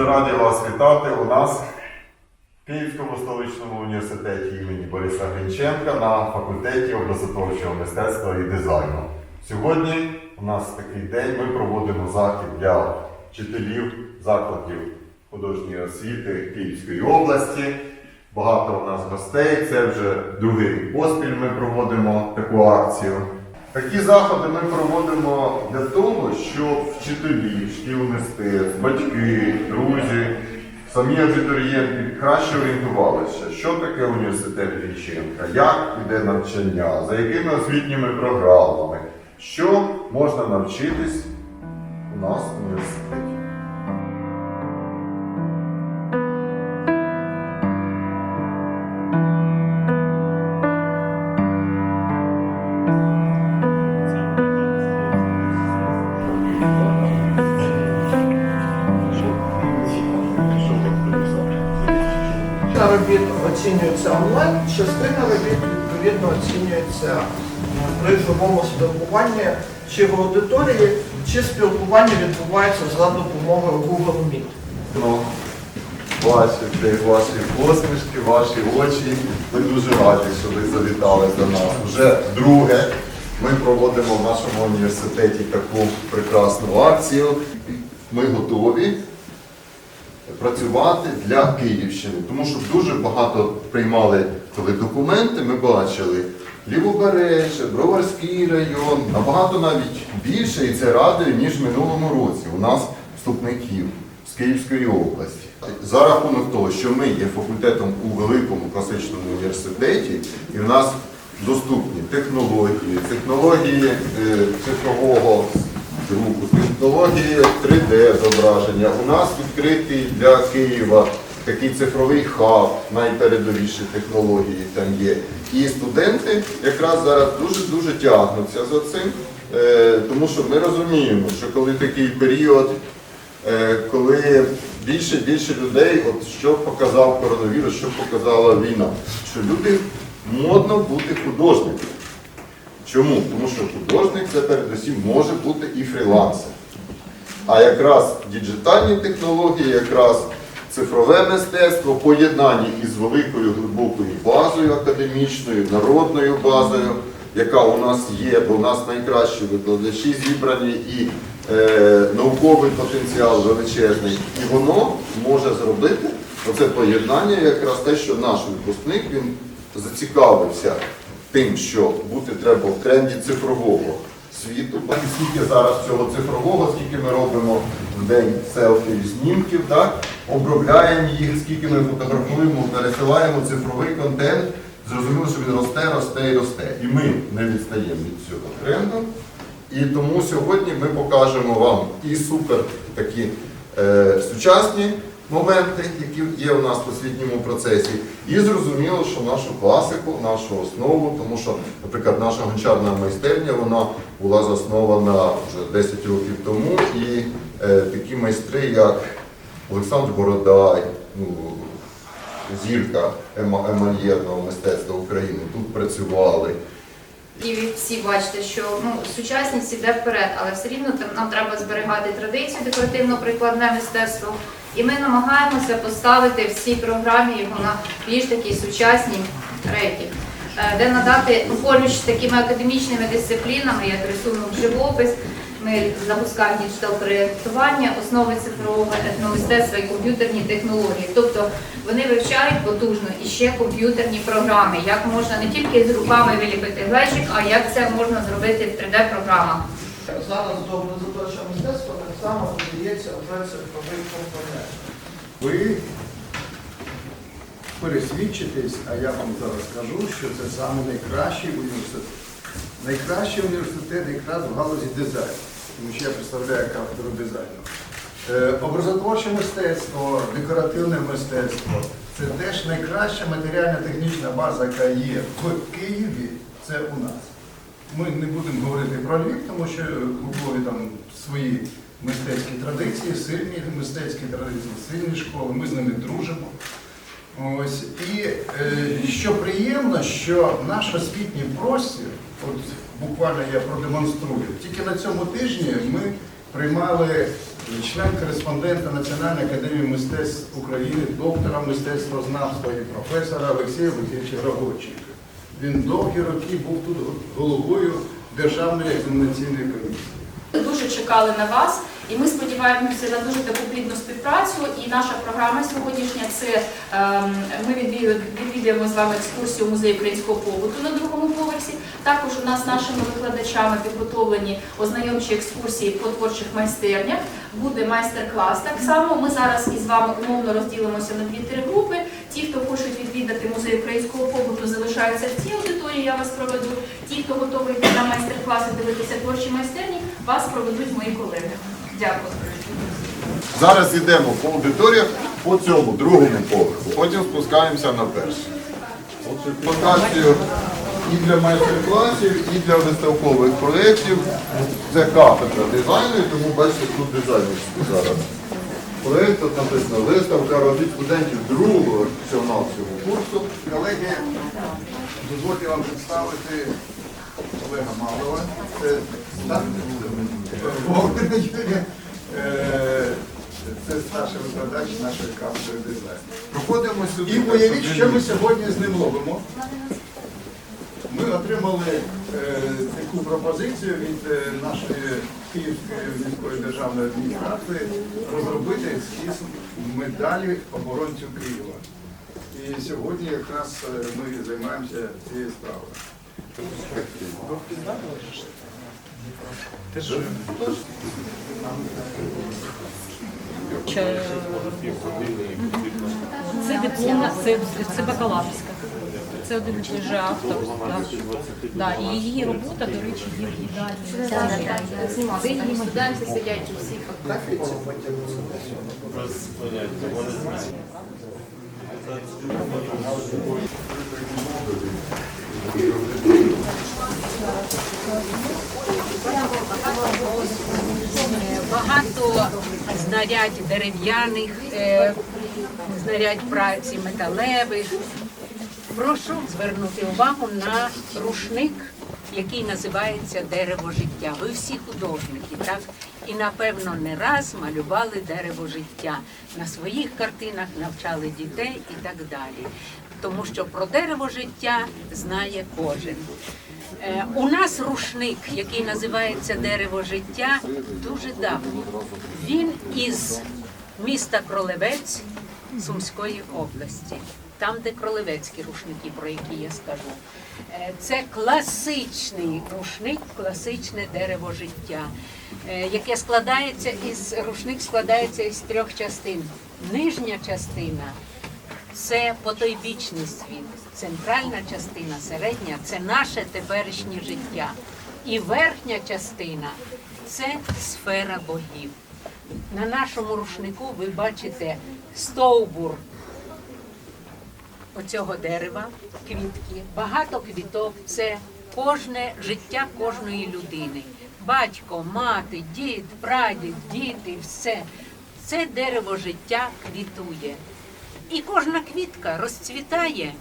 Дуже раді вас вітати у нас в Київському столичному університеті імені Бориса Гринченка на факультеті образотворчого мистецтва і дизайну. Сьогодні у нас такий день. Ми проводимо захід для вчителів закладів художньої освіти Київської області. Багато у нас гостей. Це вже другий поспіль. Ми проводимо таку акцію. Такі заходи ми проводимо для того, щоб вчителі шкіл мистецтв, батьки, друзі, самі абітурієнти краще орієнтувалися, що таке університет Вінченка, як іде навчання, за якими освітніми програмами, що можна навчитись у нас в університеті. Робіт оцінюється онлайн, частина робіт відповідно оцінюється м, при живому спілкуванні чи в аудиторії, чи спілкування відбувається за допомогою Google Meet. Ну, ваші, ваші посмішки, ваші очі. Ми дуже раді, що ви завітали до нас. Вже друге. Ми проводимо в нашому університеті таку прекрасну акцію. Ми готові працювати для Київщини, тому що дуже багато приймали коли документи. Ми бачили Лівобережжя, Броварський район, набагато навіть більше, і це радує, ніж в минулому році. У нас вступників з Київської області. За рахунок того, що ми є факультетом у великому класичному університеті, і в нас доступні технології, технології е, цифрового друку, технології 3D зображення. У нас відкритий для Києва такий цифровий хаб, найпередовіші технології там є. І студенти якраз зараз дуже-дуже тягнуться за цим, е, тому що ми розуміємо, що коли такий період, е, коли більше більше людей, от що показав коронавірус, що показала війна, що люди модно бути художниками. Чому? Тому що художник це передусім може бути і фрілансер. А якраз діджитальні технології, якраз цифрове мистецтво, поєднання із великою глибокою базою академічною, народною базою, яка у нас є, бо у нас найкращі викладачі зібрані і е, науковий потенціал величезний. І воно може зробити оце поєднання, якраз те, що наш випускник він зацікавився тим, що бути треба в тренді цифрового світу. І скільки зараз цього цифрового, скільки ми робимо в день селфі знімків, так? обробляємо їх, скільки ми фотографуємо, пересилаємо цифровий контент. Зрозуміло, що він росте, росте і росте. І ми не відстаємо від цього тренду. І тому сьогодні ми покажемо вам і супер такі е, сучасні моменти, які є у нас в освітньому процесі, і зрозуміло, що нашу класику, нашу основу, тому що, наприклад, наша гончарна майстерня вона була заснована вже 10 років тому, і е, такі майстри, як Олександр Бородай, ну, зірка ема- емальєрного мистецтва України, тут працювали. І ви всі бачите, що ну, сучасність іде вперед, але все рівно нам треба зберігати традицію декоративно-прикладне мистецтво. І ми намагаємося поставити в цій програмі його на більш такі сучасні рейки, е, де надати ну, поруч такими академічними дисциплінами, як рисунок, живопис. Ми запускаємо діджитал проєктування, основи цифрового етномистецтва і комп'ютерні технології. Тобто вони вивчають потужно і ще комп'ютерні програми, як можна не тільки з руками виліпити глечик, а як це можна зробити в 3D-програмах. Зараз до образотворчого мистецтва так само додається вже цифровий компонент. Ви пересвідчитесь, а я вам зараз скажу, що це саме найкращий університет. Найкращий університет якраз в галузі дизайну, тому що я представляю кафедру дизайну. Е, Образотворче мистецтво, декоративне мистецтво це теж найкраща матеріально-технічна база, яка є в Києві, це у нас. Ми не будемо говорити про Львів, тому що у там свої мистецькі традиції, сильні мистецькі традиції, сильні школи, ми з ними дружимо. Ось. І е, що приємно, що наш освітній простір, от буквально я продемонструю, тільки на цьому тижні ми приймали член-кореспондента Національної академії мистецтв України, доктора мистецтвознавства і професора Олексія Васильовича Рогоченка. Він довгі роки був тут головою Державної екзаменаційної комісії. Дуже чекали на вас, і ми сподіваємося на дуже таку плідну співпрацю. І наша програма сьогоднішня це ем, ми відвідуємо, з вами екскурсію у музей українського побуту на другому поверсі. Також у нас нашими викладачами підготовлені ознайомчі екскурсії по творчих майстернях. Буде майстер-клас. Так само ми зараз із вами умовно розділимося на дві-три групи. Ті, хто хочуть відвідати музей українського побуту, залишаються в цій аудиторії. Я вас проведу. Ті, хто готовий на майстер-класи, дивитися творчі майстерні, вас проведуть мої колеги. Дякую. Зараз йдемо по аудиторіях по цьому другому поверху, потім спускаємося на перший. Локацію і для майстер-класів, і для виставкових проєктів. Це кафедра дизайну, тому бачите, тут дизайнерський зараз. Проєкт тут написано виставка робіт студентів другого всього курсу. Колеги, дозвольте вам представити Олега Малова. Це? Богдана Юрія. Е, Це старший викладач нашої кафедри дизайну. Проходимо сюди. І уявіть, що ми сьогодні з ним робимо. Ми отримали е, таку пропозицію від е, нашої Київської міської державної адміністрації розробити ескіз медалі оборонцю Києва. І сьогодні якраз ми займаємося цією справою. Це дипломна, це, це бакалаврська. Це один і той же автор. Да. Да, і її робота, до речі, є в їдальні. Знімати студенти сидять усі. Багато знарядь дерев'яних, е, знарядь праці металевих. Прошу звернути увагу на рушник, який називається Дерево життя. Ви всі художники, так? І напевно не раз малювали дерево життя. На своїх картинах навчали дітей і так далі. Тому що про дерево життя знає кожен. Е, У нас рушник, який називається Дерево життя, дуже давній. Він із міста Кролевець Сумської області, там, де кролевецькі рушники, про які я скажу. Е, Це класичний рушник, класичне дерево життя, е, яке складається із рушник складається із трьох частин. Нижня частина це потойбічний світ, центральна частина, середня це наше теперішнє життя. І верхня частина це сфера богів. На нашому рушнику ви бачите стовбур оцього дерева, квітки, багато квіток це кожне життя кожної людини. Батько, мати, дід, прадід, діти, все. Це дерево життя квітує. І кожна квітка розцвітає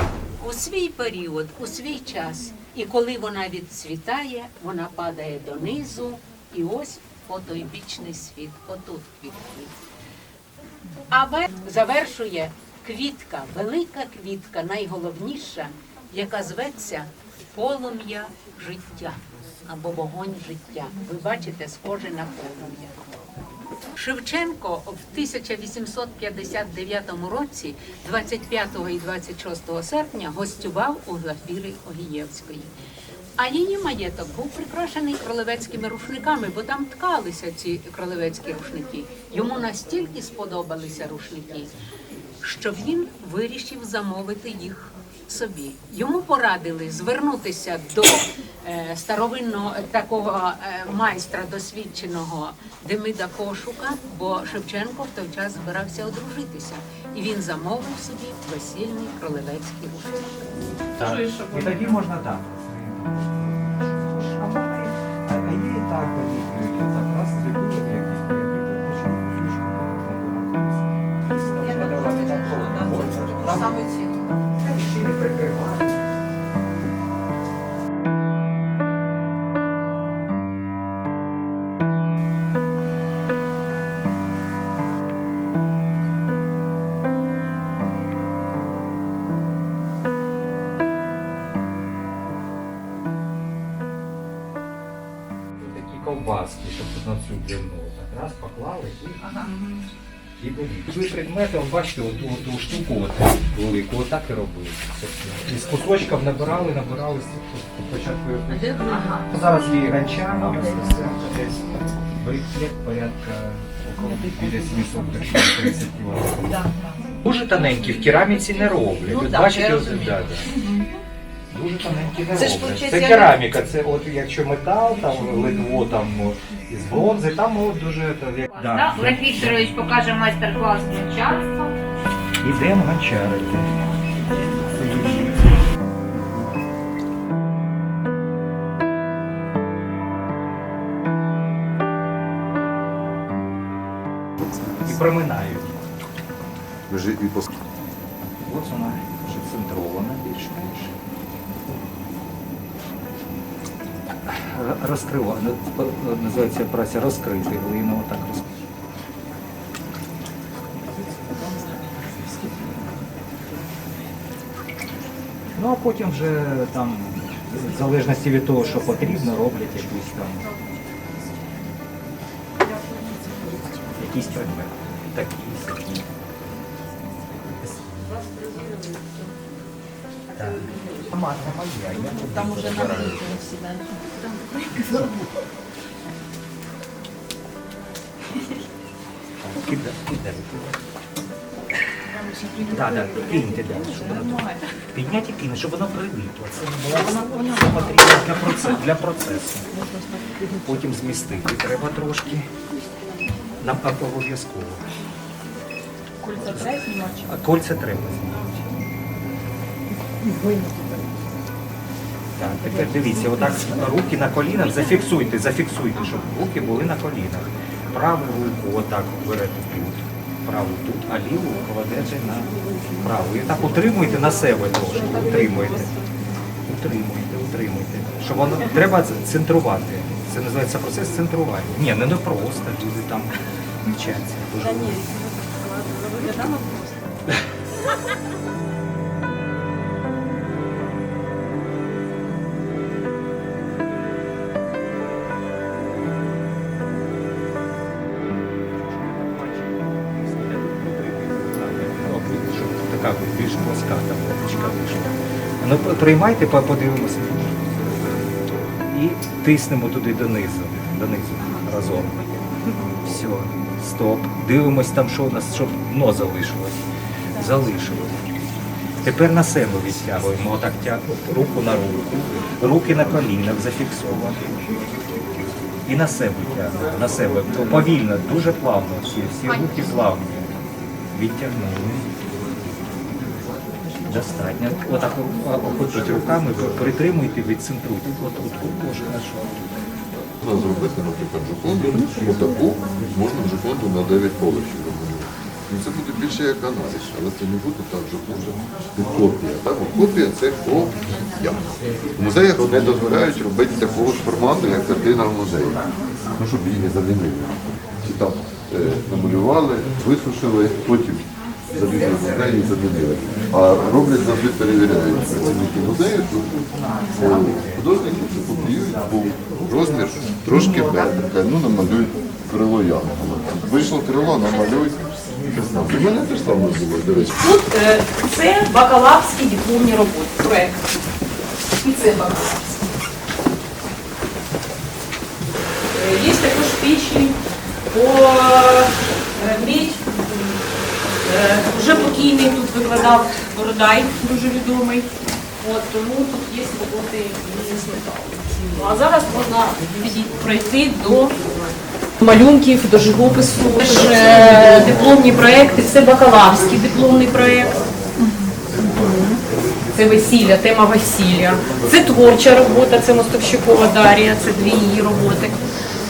у свій період, у свій час. І коли вона відцвітає, вона падає донизу, і ось потойбічний світ, отут квітки. А завершує квітка, велика квітка, найголовніша, яка зветься полум'я життя або вогонь життя. Ви бачите, схоже на полум'я. Шевченко в 1859 році, 25 і 26 серпня, гостював у Глафіри Огієвської. А її маєток був прикрашений кролевецькими рушниками, бо там ткалися ці кролевецькі рушники. Йому настільки сподобалися рушники, що він вирішив замовити їх собі. Йому порадили звернутися до е, старовинного е, такого е, майстра досвідченого Демида Кошука, бо Шевченко в той час збирався одружитися. І він замовив собі весільний кролевецький рушник. Так. І тоді можна так. А і так тоді. Якраз проєкти, що ключку Там Саме на цю длину. Так раз поклали і, і беріть. Ви предмети, от бачите, от ту, ту штуку от, велику, отак і робили. Із кусочків набирали, набирали спочатку. Зараз є гончар, і десь брикет порядка около біля 730 кг. Дуже тоненькі, в кераміці не роблять. Ну так, бачите, я да, да. Дуже тоненькі не Це роблять. Це кераміка, це от якщо метал, там литво там із бронзи, там от дуже то, як, да. Олег Вікторович покаже майстер-клас гончарства. Ідемо гончарити. І проминають. Вже і пос... Ось вона вже центрована більш-менш. Р- Називається праця розкрити глину, отак розкрити. Ну а потім вже там, в залежності від того, що потрібно, роблять якусь там якісь предмети. Такі, Мама моя, я Там уже забираю. всі, да? Кидай, кидай, кидай. Так, так, киньте, да, щоб воно підняти і кинути, щоб воно прилипло. Це не було це потрібно для процесу, для процесу. Потім змістити треба трошки. Нам обов'язково. Кольця треба знімати? А кольця треба знімати. Так, тепер дивіться, отак руки на колінах, зафіксуйте, зафіксуйте, щоб руки були на колінах. Праву руку отак берете тут, праву тут, а ліву кладете на праву. І так утримуйте на себе трошки, утримуйте. Утримуйте, утримуйте. Щоб воно треба центрувати. Це називається процес центрування. Ні, не, просто люди там вчаться. Дуже щоб така більш плоска та платочка вийшла. Ну, приймайте, подивимося. І тиснемо туди донизу, донизу разом. Все, стоп. Дивимось там, що у нас, щоб дно залишилось. Залишилось. Тепер на себе відтягуємо. Отак руку на руку, руки на колінах зафіксовані. І на себе тягнемо, на себе. Повільно, дуже плавно. Всі, всі руки плавні. Відтягнули. Достатньо. Отак охопіть руками, притримуйте, відцентруйте. От тут може хорошо. Можна зробити, наприклад, джоконду, отаку, можна джоконду на 9 поверхів робити. Це буде більше як аналіз, але це не буде так джоконда. Це копія. Так? Копія це копія. В музеях не дозволяють робити такого ж формату, як картина в музеї. Ну, щоб її не замінили. Ці там е, намалювали, висушили, потім залізли в музей і замінили. А роблять завжди перевіряють працівники музею, е, художники копіюють, бо розмір трошки бедерка, ну намалюють крило янгола. Вийшло крило, намалюють. В мене теж саме було, до речі. Тут е, це бакалаврські дипломні роботи, проект. І це бакалаврські. Е, Є також пічі по е, мідь. Е, Вже покійний тут викладав Бородай, дуже відомий. От, тому тут є роботи і металу. А зараз можна пройти до малюнків, до живопису. Е, дипломні проекти, це бакалаврський дипломний проект. Це весілля, тема весілля. Це творча робота, це Мостовщикова Дар'я, це дві її роботи.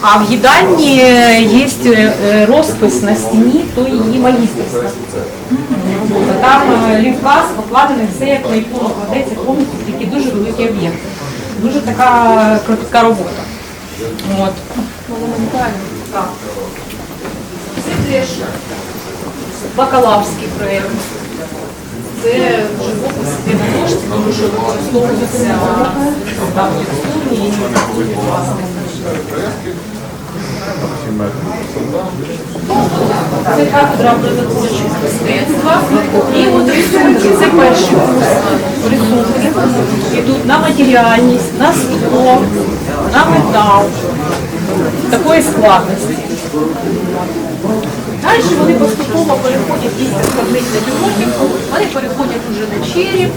А в їдальні є е, розпис на стіні, то її магістерська. Там е, лівказ покладений все, як на ікону кладеться, повністю такий дуже великий об'єкт. Дуже така кропітка робота. От. Так. Це теж бакалаврський проєкт. Це живопис на дошці, тому що використовується давні студії і методи. Це кафедра образотворчого мистецтва і от рисунки. Це перший курс. Рисунки йдуть на матеріальність, на скло, на метал. Такої складності. Далі вони поступово переходять в табличних років, вони переходять вже на череп,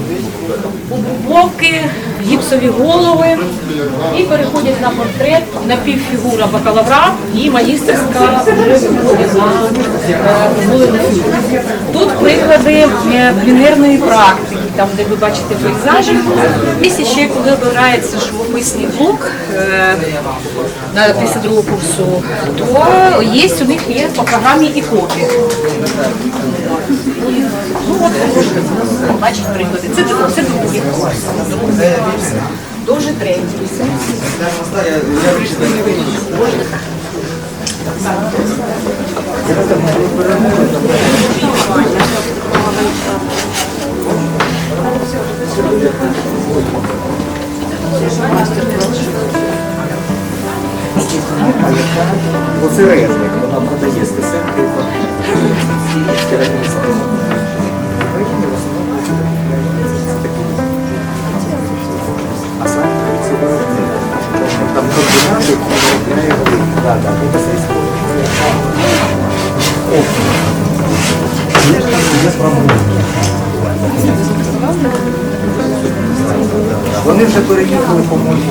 обубовки, гіпсові голови і переходять на портрет, на півфігура бакалавра і магістерська вже виходить на е, голову. Тут приклади е, пленерної практики, там де ви бачите пейзажі. Десь ще коли обирається живописний блок е, на після другого курсу, то є у них є по програмі ікони. Ну от ви можете бачити приклади. Це, це другий курс. Дуже третій. Оце резник, вона продає стесенки. А сам це виробник. Там комбінати, які виробляє великі. Так, так, це сільського. Є промовлення. Вони вже переїхали, по-моєму.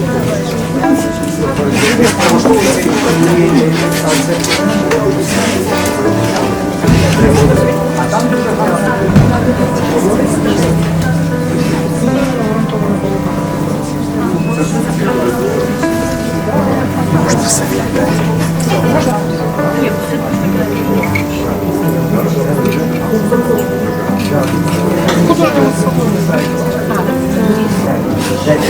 А там дуже гарно. Так, це вся